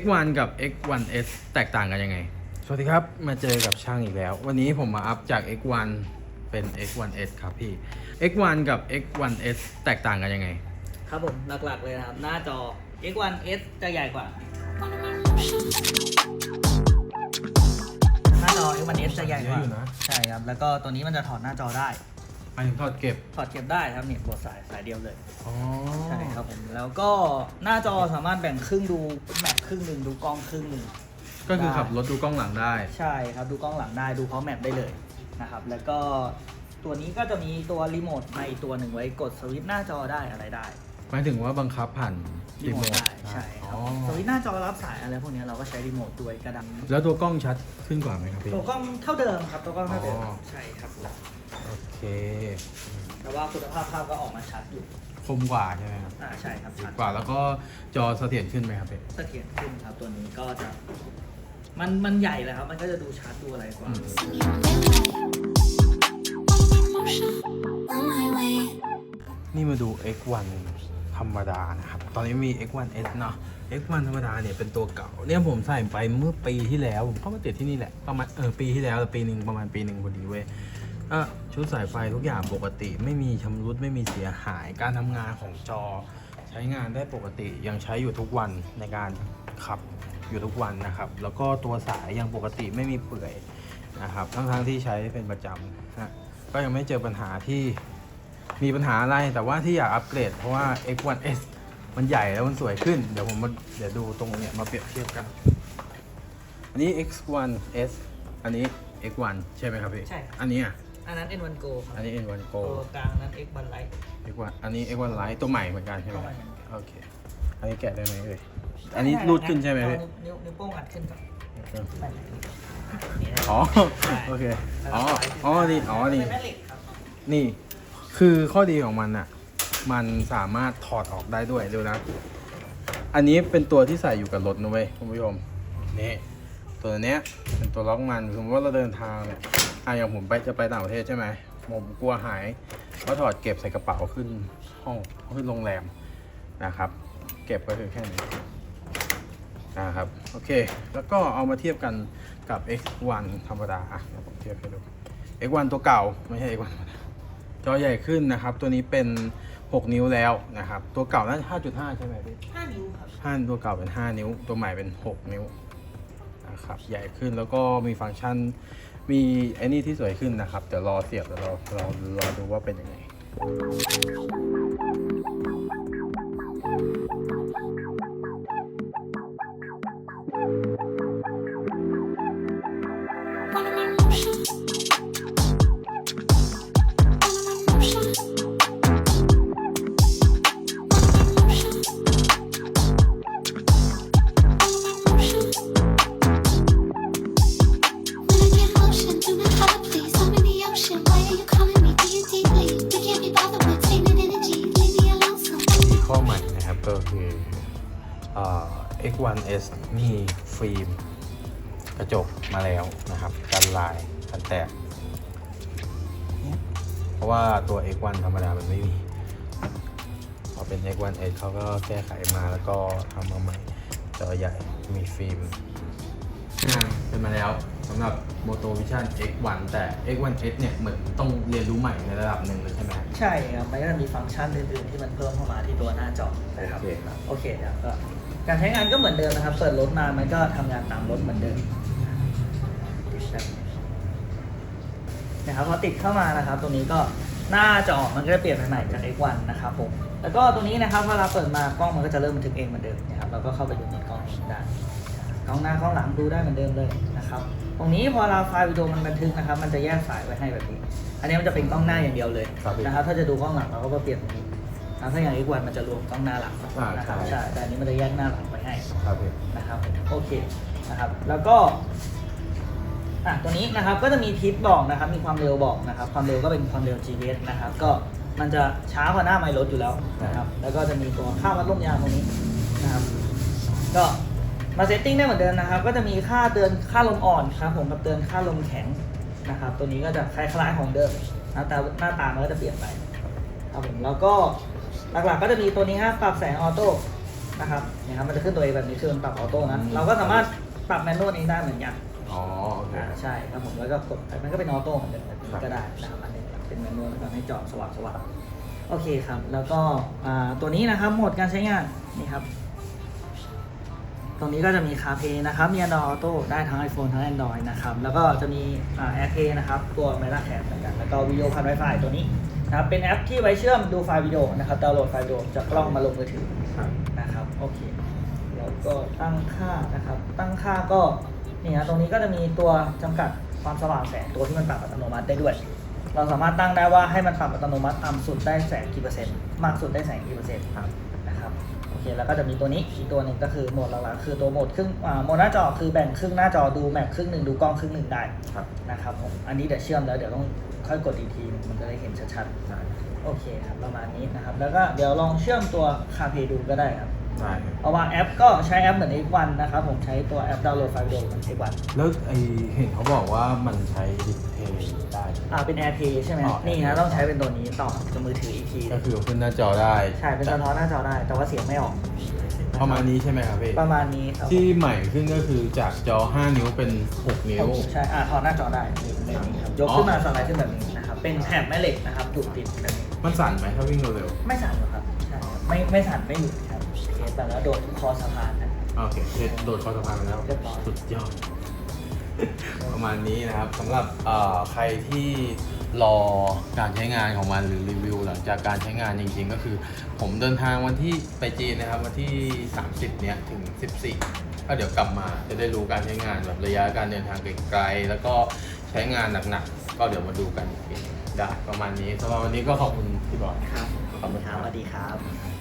X1 กับ X1S แตกต่างกันยังไง สวัสดีครับ มาเจอกับช่างอีกแล้ว วันนี้ผมมาอัพจาก X1 เป็น X1S ครับพี่ X1 กับ X1S แตกต่างกันยังไง ครับผมหลักๆเลยนะครับ หน้าจอ X1S จะใหญ่กว่า หน้าจอ X1S จะใหญ่กว่าเยอะอยู่นะใช่ครับ แล้วก็ตัวนี้มันจะถอดหน้าจอได้ หมายถึงทอดเก็บ ถอดเก็บได้ครับนี่บทสายสายเดียวเลย อ๋อใช่ครับผม แล้วก็หน้าจอสามารถแบ่งครึ่งดูแมปครึ่งหนึ่งดูกล้องครึ่งหนึ่ง ก็คือได้ขับรถดูกล้องหลังได้ ใช่ครับดูกล้องหลังได้ดูพร้อมแมปได้เลยนะครับ แล้วก็ตัวนี้ก็จะมีตัวรีโมทในตัวหนึ่งไว้กดสวิตช์หน้าจอได้อะไรได้ หมายถึงว่าบังคับผ่านรีโมทได้ใช่ครับอ๋อสวิตช์หน้าจอรับสายอะไรพวกนี้เราก็ใช้รีโมทด้วยกระดังแล้วตัวกล้องชัดขึ้นกว่าไหมครับพี่ ตัวกล้องเท่าเดิมครับตัวกล้องเท่าเดิมอ๋อ ใช่ครับโอเค แต่ว่าคุณภาพภาพก็ออกมาชัดอยู่คมกว่าใช่ไหมครับอ่าใช่ครับชัด กว่าแล้วก็จอเสถียรขึ้นไหมครับพี่ เสถียรขึ้นครับตัวนี้ก็จะมันมันใหญ่เลยครับ มันก็จะดูชัดดูอะไรกว่านี่มาดู X1 ธ รรมดานะครับ ตอนนี้มี X1S เนาะ X1 ธรรมดาเนี่ยเป็นตัวเก่า เนี่ยผมใส่ไปเมื่อปีที่แล้ว ผมเข้ามาติดที่นี่แหละ ประมาณเออปีที่แล้วปีหนึ่งประมาณปีหนึ่งพอดีเว้ยก็ชุดสายไฟทุกอย่างปกติ ไม่มีชำรุดไม่มีเสียหาย การทำงานของจอ ใช้งานได้ปกติยังใช้อยู่ทุกวันในการขับอยู่ทุกวันนะครับ แล้วก็ตัวสายยังปกติไม่มีเปื่อยนะครับ ทั้งๆที่ใช้เป็นประจำนะก็ยังไม่เจอปัญหาที่ มีปัญหาอะไรแต่ว่าที่อยากอัปเกรดเพราะว่า X1S มันใหญ่แล้วมันสวยขึ้น เดี๋ยวผมมาเดี๋ยวดูตรงเนี้ยมาเปรียบเทียบกัน อันนี้ X1S อันนี้ X1 ใช่ไหมครับพี่ใช่ครับ อันนี้อะอันนั้น N1 Go ครับอันนี้ N1 Go ตัวกลางนั้น X1 Lite X1 อันนี้ X1 Lite ตัวใหม่เหมือนกันใช่ไหมตัวใหม่เหมือนกัน โอเคอันนี้แกะได้ไหมเอ่ยอันนี้รูดขึ้นใช่ไหมพี่เอานิ้วนิ้วโป้งอัดขึ้นก่อนไปไหนนี่นะอ๋อใช่โอเคอ๋ออ๋อนี่อ๋อนี่ เป็นแม่เหล็กครับนี่ คือข้อดีของมันอะมันสามารถถอดออกได้ด้วยดูนะ อันนี้เป็นตัวที่ใส่อยู่กับรถนะเว้ยคุณผู้ชมนี่ตัวเนี้ยเป็นตัวล็อกมันสมมติว่าเราเดินทางเนี่ยอะอย่างผมไปจะไปต่างประเทศใช่ไหมผมกลัวหายก็ถอดเก็บใส่กระเป๋าขึ้นห้องขึ้นโรงแรมนะครับ เก็บก็คือแค่นี้นะครับโอเค แล้วก็เอามาเทียบกันกับ X1 ธรรมดาอะเดี๋ยวผมเทียบให้ดู X1 ตัวเก่าไม่ใช่ X1 ธรรมดา จอใหญ่ขึ้นนะครับ ตัวนี้เป็น 6 นิ้วแล้วนะครับ ตัวเก่าน่าจะ5.5 ใช่ไหมพี่5นิ้วครับห้าตัวเก่าเป็น 5 นิ้ว ตัวใหม่เป็น 6 นิ้วนะครับ ใหญ่ขึ้นแล้วก็มีฟังก์ชัน มีไอ้นี่ที่สวยขึ้นนะครับ เดี๋ยวรอเสียบเดี๋ยวเราเรารอดูว่าเป็นยังไง X1S มีฟิล์มกระจกมาแล้วนะครับกันลายกันแตก เพราะว่าตัว X1 ธรรมดามันไม่มีพอเป็น X1S เขาก็แก้ไขมาแล้วก็ทำมาใหม่จอใหญ่มีฟิล์มเป็นมาแล้ว สำหรับ Moto Vision X1 แต่ X1S เนี่ยเหมือนต้องเรียนรู้ใหม่ในระดับหนึ่งเลยใช่ไหมใช่ครับมันก็จะมีฟังก์ชันอื่นๆที่มันเพิ่มเข้ามาที่ตัวหน้าจอนะครับโอเคครับโอเคครับก็การใช้งานก็เหมือนเดิมนะครับเปิดรถมามันก็ทำงานตามรถเหมือนเดิมนะครับพอติดเข้ามานะครับ ตรงนี้ก็หน้าจอมันก็จะเปลี่ยนไปใหม่จาก X1 นะครับผมแล้วก็ตรงนี้นะครับเวลาเปิดมากล้องมันก็จะเริ่มบันทึกเองเหมือนเดิมนะครับเราก็เข้าไปดูในกล้องได้ กล้องหน้ากล้องหลังดูได้เหมือนเดิมเลยนะครับ ตรงนี้พอเราไฟล์วิดีโอมันบันทึกนะครับ มันจะแยกสายไว้ให้แบบนี้ อันนี้มันจะเป็นกล้องหน้าอย่างเดียวเลยครับพี่นะครับ ถ้าจะดูกล้องหลังเราก็มาเปลี่ยนตรงนี้นะครับถ้าอย่าง X1 มันจะรวมกล้องหน้าหลังอ่านะครับใช่ใช่แต่อันนี้มันจะแยกหน้าหลังไว้ให้ ครับพี่ นะครับโอเคนะครับแล้วก็อะตัวนี้นะครับก็จะมีทิศบอกนะครับมีความเร็วบอกนะครับ ความเร็วก็เป็นความเร็ว GPS นะครับก็มันจะช้ากว่าหน้าไมล์รถอยู่แล้วนะครับแล้วก็จะมีตัวค่าวัดลมยางตรงนี้นะครับก็ มาเซตติ้งได้เหมือนเดิมนะครับ ก็จะมีค่าเตือนค่าลมอ่อนครับผมกับเตือนค่าลมแข็งนะครับ ตัวนี้ก็จะคล้ายๆของเดิมนะแต่หน้าตามันก็จะเปลี่ยนไปครับผมแล้วก็หลักๆก็จะมีตัวนี้ฮะปรับแสงออโต้นะครับเนี่ยครับมันจะขึ้นตัวเองแบบนี้คือมันปรับออโต้นะอืมเราก็สามารถปรับแมนนวลเองได้เหมือนกันอ๋อโอเคอ่าใช่ครับผมแล้วก็กดไปมันก็เป็นออโต้เหมือนเดิมแบบนี้ครับก็ได้นะครับอันนี้เป็นแมนนวลแบบให้จอสว่างสว่างโอเคครับ แล้วก็อ่าตัวนี้นะครับโหมดการใช้งานนี่ครับ ตรงนี้ก็จะมีคาเพนะครับ มี Android Auto ได้ทั้ง iPhone ทั้ง Android นะครับ แล้วก็จะมีอ่า AirPlay นะครับ ตัว m e t a c a s เหมือนกัน แล้วก็วิดีโอผ่าน Wi-Fi ตัวนี้นะครับ เป็นแอปที่ไว้เชื่อมดูไฟล์วิดีโอนะครับ ดาวน์โหลดไฟล์วิดีโอจากกล้องมาลงมือถือครับนะครับ โอเค แล้วก็ตั้งค่านะครับ ตั้งค่าก็นี่นะตรงนี้ก็จะมีตัวจำกัดความสว่างแสงตัวที่มันปรับอัตโนมัติได้ด้วย เราสามารถตั้งได้ว่าให้มันปรับอัตโนมัติต่ำสุดได้แสงกี่เปอร์เซ็นต์ มากสุดได้แสงกี่เปอร์เซ็นต์ครับนะครับ โอเคแล้วก็จะมีตัวนี้อีกตัวหนึ่งก็คือโหมดหลักๆคือตัวโหมดครึ่งอ่าโหมดหน้าจอคือแบ่งครึ่งหน้าจอดูแมปครึ่งหนึ่งดูกล้องครึ่งหนึ่งได้ครับนะครับผมอันนี้เดี๋ยวเชื่อมแล้วเดี๋ยวต้องค่อยกดอีกทีหนึ่งมันจะได้เห็นชัดได้ๆโอเคครับประมาณนี้นะครับแล้วก็เดี๋ยวลองเชื่อมตัวคาเพดูก็ได้ครับ ได้ครับเอาว่าแอปก็ใช้แอปเหมือน X1 นะครับ ผมใช้ตัวแอปดาวน์โหลดไฟล์วิดีโอเหมือน X1 แล้วไอเห็นเขาบอกว่ามันใช้ดิสเพย์ได้ อ่าเป็น AirPlay ใช่ไหมอ๋อ นี่นะ AirPlay ต้องใช้เป็นตัวนี้ต่อกับมือถืออีกทีก็คือขึ้นหน้าจอได้ใช่เป็นสะท้อนหน้าจอได้ แต่ว่าเสียงไม่ออกประมาณนี้ใช่ไหมครับพี่ประมาณนี้ครับที่ใหม่ขึ้นก็คือจากจอ 5 นิ้วเป็น 6 นิ้ว ใช่อ่าถอดหน้าจอได้นี่เป็นแบบนี้ครับยกขึ้นมาสไลด์ขึ้นแบบนี้นะครับเป็นแถบแม่เหล็กนะครับดูดติดแบบนี้มันสั่นไหมถ้าวิ่งเร็วไม่สั่นหรอกครับใช่ครับไม่ไม่สั่นไม่หยุดครับโอเค แต่แล้วโดดคอสะพานนะๆโอเคเด็ดโดดคอสะพานไปแล้ว เรียบร้อย สุดยอด ประมาณนี้นะครับสำหรับเอ่อใครที่รอการใช้งานของมันหรือรีวิว หลังจากการใช้งานจริงๆ ก็คือ ผมเดินทางวันที่ไปจีนนะครับ วันที่ 30 เนี้ยถึง 14ก็เดี๋ยวกลับมาจะได้รู้การใช้งานแบบระยะการเดินทางไกลๆแล้วก็ใช้งานหนักๆ ก็เดี๋ยวมาดูกันอีกทีได้ประมาณนี้สำหรับวันนี้ก็ขอบคุณพี่บอยครับขอบคุณครับสวัสดีครับ